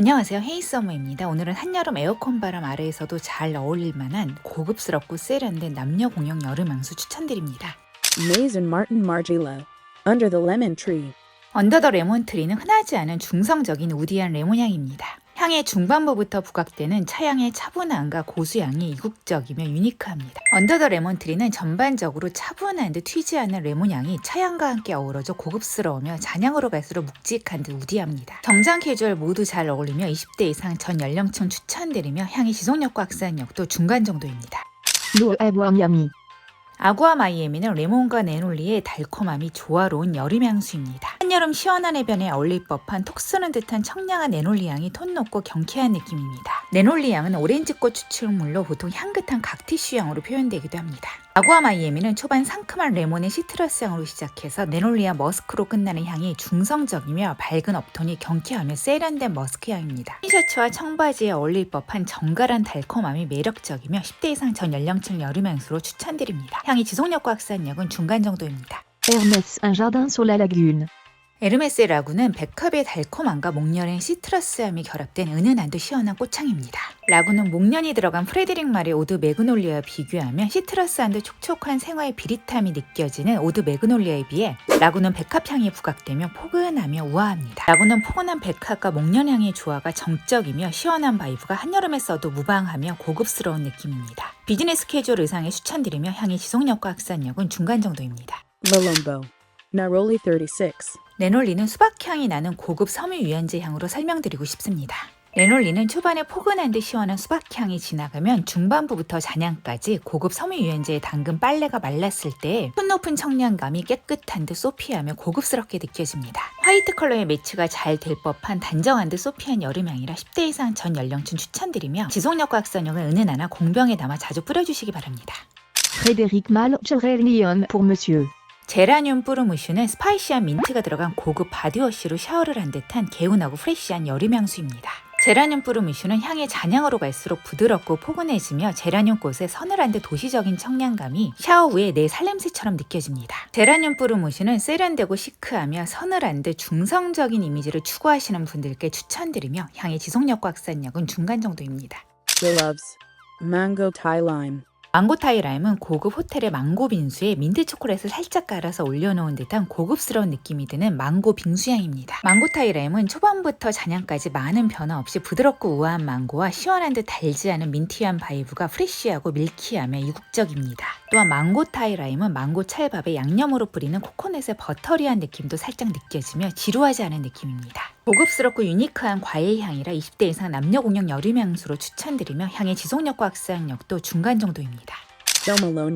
안녕하세요. 헤이서머입니다. 오늘은 한여름 에어컨 바람 아래에서도 잘 어울릴 만한 고급스럽고 세련된 남녀 공용 여름 향수 추천드립니다. Maze and Martin Margiela. Under the Lemon Tree. 언더 더 레몬 트리는 흔하지 않은 중성적인 우디한 레몬 향입니다. 향의 중반부부터 부각되는 차향의 차분함과 고수향이 이국적이며 유니크합니다. 언더 더 레몬 트리는 전반적으로 차분한 듯 튀지 않은 레몬향이 차향과 함께 어우러져 고급스러우며 잔향으로 갈수록 묵직한 듯 우디합니다. 정장 캐주얼 모두 잘 어울리며 20대 이상 전 연령층 추천드리며 향의 지속력과 확산력도 중간 정도입니다. Miami. 아구아 마이애미는 레몬과 네놀리의 달콤함이 조화로운 여름 향수입니다. 한여름 시원한 해변에 어울릴 법한 톡 쏘는 듯한 청량한 네놀리 향이 톤 높고 경쾌한 느낌입니다. 네놀리 향은 오렌지꽃 추출물로 보통 향긋한 각티슈 향으로 표현되기도 합니다. 아구아 마이애미는 초반 상큼한 레몬의 시트러스 향으로 시작해서 네놀리와 머스크로 끝나는 향이 중성적이며 밝은 업톤이 경쾌하며 세련된 머스크 향입니다. 티셔츠와 청바지에 어울릴 법한 정갈한 달콤함이 매력적이며 10대 이상 전 연령층 여름 향수로 추천드립니다. 향의 지속력과 확산력은 중간 정도입니다. Hermès, un jardin sur la lagune. 에르메스의 라구는 백합의 달콤함과 목련의 시트러스함이 결합된 은은한도 시원한 꽃향입니다. 라구는 목련이 들어간 프레드릭 말의 오드 매그놀리아와 비교하면 시트러스한도 촉촉한 생화의 비릿함이 느껴지는 오드 매그놀리아에 비해 라구는 백합향이 부각되며 포근하며 우아합니다. 라구는 포근한 백합과 목련향의 조화가 정적이며 시원한 바이브가 한여름에 써도 무방하며 고급스러운 느낌입니다. 비즈니스 캐주얼 의상에 추천드리며 향의 지속력과 확산력은 중간 정도입니다. Naroli 36. 레놀리는 수박향이 나는 고급 섬유 유연제 향으로 설명드리고 싶습니다. 레놀리는 초반에 포근한 듯 시원한 수박향이 지나가면 중반부부터 잔향까지 고급 섬유 유연제에 담근 빨래가 말랐을 때 톤 높은 청량감이 깨끗한 듯 소피하며 고급스럽게 느껴집니다. 화이트 컬러의 매치가 잘 될 법한 단정한 듯 소피한 여름향이라 10대 이상 전 연령층 추천드리며 지속력과 확산력은 은은하나 공병에 담아 자주 뿌려주시기 바랍니다. Frédéric pour Monsieur. 제라늄 뿌르무슈는 스파이시한 민트가 들어간 고급 바디워시로 샤워를 한 듯한 개운하고 프레쉬한 여름 향수입니다. 제라늄 뿌르무슈는 향의 잔향으로 갈수록 부드럽고 포근해지며 제라늄 꽃의 서늘한 듯 도시적인 청량감이 샤워 후에 내 살냄새처럼 느껴집니다. 제라늄 뿌르무슈는 세련되고 시크하며 서늘한 듯 중성적인 이미지를 추구하시는 분들께 추천드리며 향의 지속력과 확산력은 중간 정도입니다. Gloves. Mango Thai Lime. 망고 타이라임은 고급 호텔의 망고 빙수에 민트 초콜릿을 살짝 깔아서 올려놓은 듯한 고급스러운 느낌이 드는 망고 빙수향입니다. 망고 타이라임은 초반부터 잔향까지 많은 변화 없이 부드럽고 우아한 망고와 시원한 듯 달지 않은 민티한 바이브가 프레쉬하고 밀키하며 이국적입니다. 또한 망고 타이 라임은 망고 찰밥에 양념으로 뿌리는 코코넛의 버터리한 느낌도 살짝 느껴지며 지루하지 않은 느낌입니다. 고급스럽고 유니크한 과일 향이라 20대 이상 남녀 공용 여름 향수로 추천드리며 향의 지속력과 확산력도 중간 정도입니다.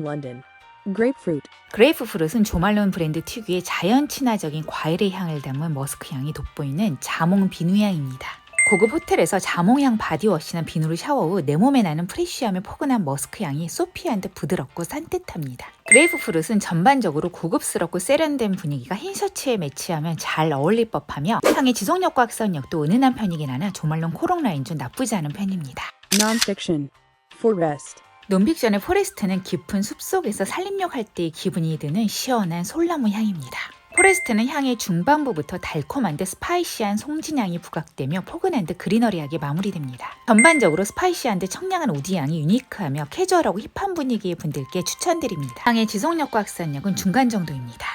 London. Grapefruit. 그레이프 프루트는 조말론 브랜드 특유의 자연 친화적인 과일의 향을 담은 머스크 향이 돋보이는 자몽 비누향입니다. 고급 호텔에서 자몽향 바디워시나 비누를 샤워 후 내 몸에 나는 프레쉬하며 포근한 머스크 향이 소피한 듯 부드럽고 산뜻합니다. 그레이프 프루트는 전반적으로 고급스럽고 세련된 분위기가 흰 셔츠에 매치하면 잘 어울릴 법하며 향의 지속력과 확산력도 은은한 편이긴 하나 조말론 코롱 라인 중 나쁘지 않은 편입니다. Nonfiction. Forest. 논픽션의 포레스트는 깊은 숲속에서 살림욕 할 때의 기분이 드는 시원한 솔나무 향입니다. 포레스트는 향의 중반부부터 달콤한 듯 스파이시한 송진향이 부각되며 포근한 듯 그리너리하게 마무리됩니다. 전반적으로 스파이시한 듯 청량한 우디향이 유니크하며 캐주얼하고 힙한 분위기의 분들께 추천드립니다. 향의 지속력과 확산력은 중간 정도입니다.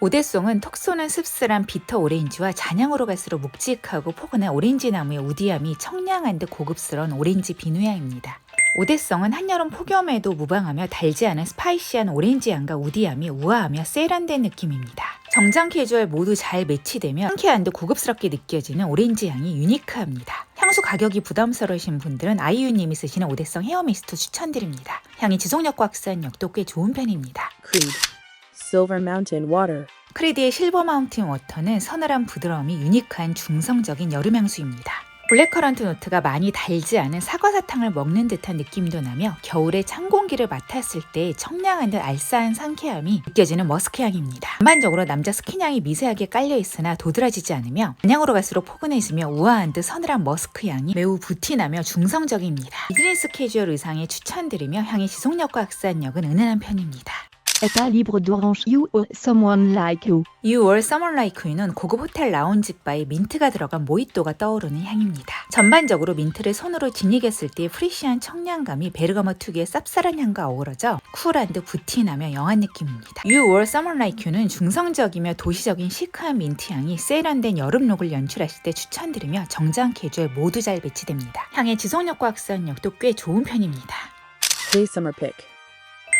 오데송은 톡 쏘는 씁쓸한 비터 오렌지와 잔향으로 갈수록 묵직하고 포근한 오렌지 나무의 우디함이 청량한 듯 고급스러운 오렌지 비누향입니다. 오데성은 한여름 폭염에도 무방하며 달지 않은 스파이시한 오렌지 향과 우디함이 우아하며 세련된 느낌입니다. 정장 캐주얼 모두 잘 매치되며 상쾌한 듯 고급스럽게 느껴지는 오렌지 향이 유니크합니다. 향수 가격이 부담스러우신 분들은 아이유님이 쓰시는 오데성 헤어미스트 추천드립니다. 향의 지속력과 확산력도 꽤 좋은 편입니다. Creed. Silver Mountain Water. 크리디의 실버 마운틴 워터는 서늘한 부드러움이 유니크한 중성적인 여름 향수입니다. 블랙커런트 노트가 많이 달지 않은 사과 사탕을 먹는 듯한 느낌도 나며 겨울에 찬 공기를 맡았을 때 청량한 듯 알싸한 상쾌함이 느껴지는 머스크 향입니다. 전반적으로 남자 스킨향이 미세하게 깔려 있으나 도드라지지 않으며 안양으로 갈수록 포근해지며 우아한 듯 서늘한 머스크 향이 매우 부티나며 중성적입니다. 비즈니스 캐주얼 의상에 추천드리며 향의 지속력과 확산력은 은은한 편입니다. Est livre d'Orange You or Someone Like You. 6월 Summer Like You는 고급 호텔 라운지 바에 민트가 들어간 모히또가 떠오르는 향입니다. 전반적으로 민트를 손으로 진익했을 때의 프리시한 청량감이 베르가모 특유의 쌉쌀한 향과 어우러져 쿨한 듯 부티나며 영한 느낌입니다. 6월 Summer Like You는 중성적이며 도시적인 시크한 민트 향이 세련된 여름룩을 연출하실 때 추천드리며 정장 캐주얼 모두 잘 배치됩니다. 향의 지속력과 확산력도 꽤 좋은 편입니다. Today's summer pick.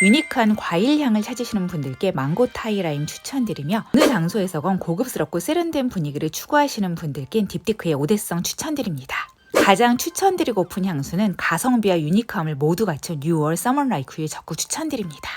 유니크한 과일 향을 찾으시는 분들께 망고 타이라임 추천드리며 어느 장소에서건 고급스럽고 세련된 분위기를 추구하시는 분들께는 딥티크의 오대성 추천드립니다. 가장 추천드리고픈 향수는 가성비와 유니크함을 모두 갖춘 6월 서머 라이크에 적극 추천드립니다.